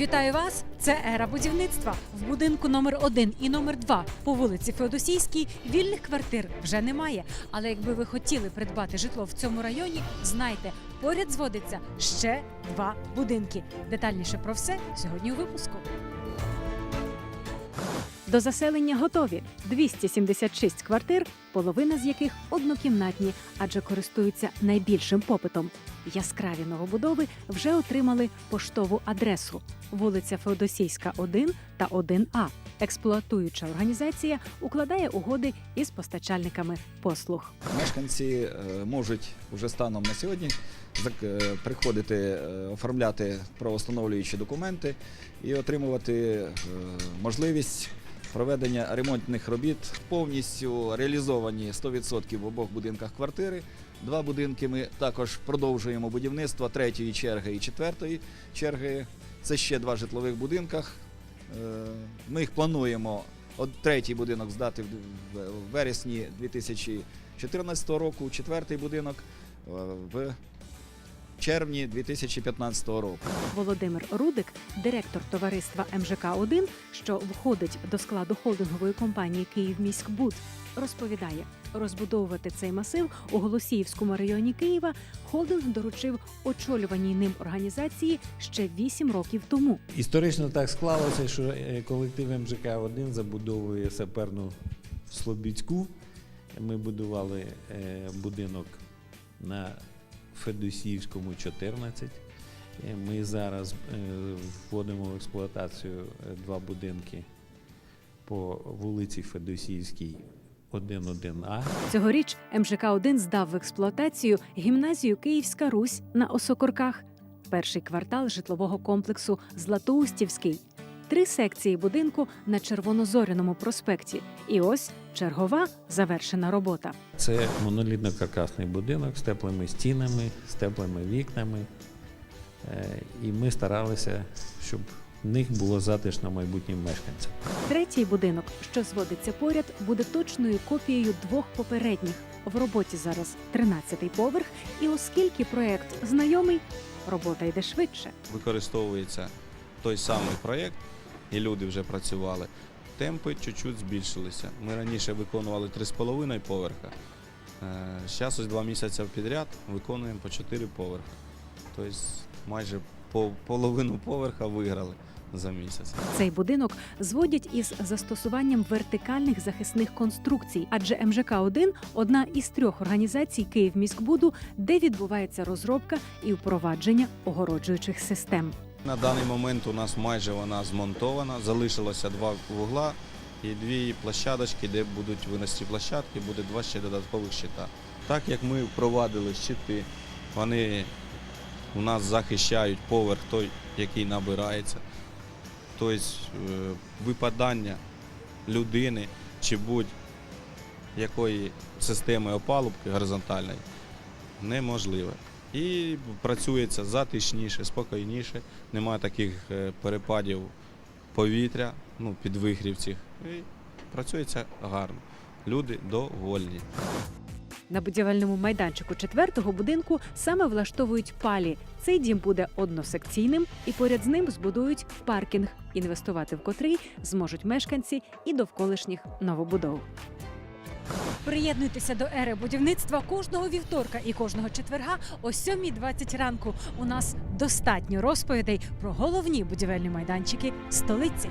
Вітаю вас! Це ера будівництва. В будинку номер 1 і номер 2 по вулиці Феодосійській вільних квартир вже немає. Але якби ви хотіли придбати житло в цьому районі, знайте, поряд зводиться ще два будинки. Детальніше про все сьогодні у випуску. До заселення готові 276 квартир, половина з яких однокімнатні, адже користуються найбільшим попитом. Яскраві новобудови вже отримали поштову адресу вулиця Феодосійська, 1 та 1А. Експлуатуюча організація укладає угоди із постачальниками послуг. Мешканці е, можуть вже станом на сьогодні е, приходити, е, оформляти правоустановлюючі документи і отримувати можливість проведення ремонтних робіт повністю реалізовані 100% в обох будинках квартири. Два будинки ми також продовжуємо будівництво третьої черги і четвертої черги. Це ще два житлових будинках. Е, Ми їх плануємо. От третій будинок здати в вересні 2014 року, четвертий будинок е, в червні 2015 року. Володимир Рудик, директор товариства МЖК 1 що входить до складу холдингової компанії Київміськбуд, розповідає, розбудовувати цей масив у Голосіївському районі Києва холдинг доручив очолюваній ним організації ще 8 років тому. Історично так склалося, що е, колектив МЖК-1 забудовує саперну Слобідську. Ми будували е, будинок на Федосіївському 14. Е, Ми зараз е, вводимо в експлуатацію е, два будинки по вулиці Федосіївській 1.1А. Цьогоріч МЖК 1 здав в експлуатацію гімназію Київська Русь на Осокорках, перший квартал житлового комплексу Златоустівський, три секції будинку на Червонозоряному проспекті. І ось чергова завершена робота. Це монолітно-каркасний будинок з теплими стінами, з теплими вікнами. Е, І ми старалися, щоб в них було затишно майбутнім мешканцям. Третій будинок, що зводиться поряд, буде точною копією двох попередніх. В роботі зараз 13-й поверх, і оскільки проект знайомий, робота йде швидше. використовується той самий проєкт, і люди вже працювали. Темпи чуть-чуть збільшилися. Ми раніше виконували 3,5 поверха. Зараз ось два місяці підряд виконуємо по 4 поверха. Тобто майже по половину поверха виграли за місяць. Цей будинок зводять із застосуванням вертикальних захисних конструкцій, адже МЖК 1 одна із трьох організацій Київміськбуду, де відбувається розробка і впровадження огороджуючих систем. На даний момент у нас майже вона змонтована. Залишилося два вугла і дві площадочки, де будуть винести площадки, буде два ще додаткових щита. Так як ми впровадили щити, вони у нас захищають поверх той, який набирається. Тобто е, випадання людини чи будь-якої системи опалубки горизонтальної неможливе. І працюється затишніше, спокійніше, немає таких е, перепадів повітря, ну, під вигрівців. І працюється гарно. Люди довольні. На будівельному майданчику четвертого будинку саме влаштовують палі. Цей дім буде односекційним, і поряд з ним збудують паркінг, інвестувати в котрий зможуть мешканці і довколишніх новобудов. Приєднуйтеся до ери будівництва кожного вівторка і кожного четверга о 7.20 ранку. У нас достатньо розповідей про головні будівельні майданчики столиці.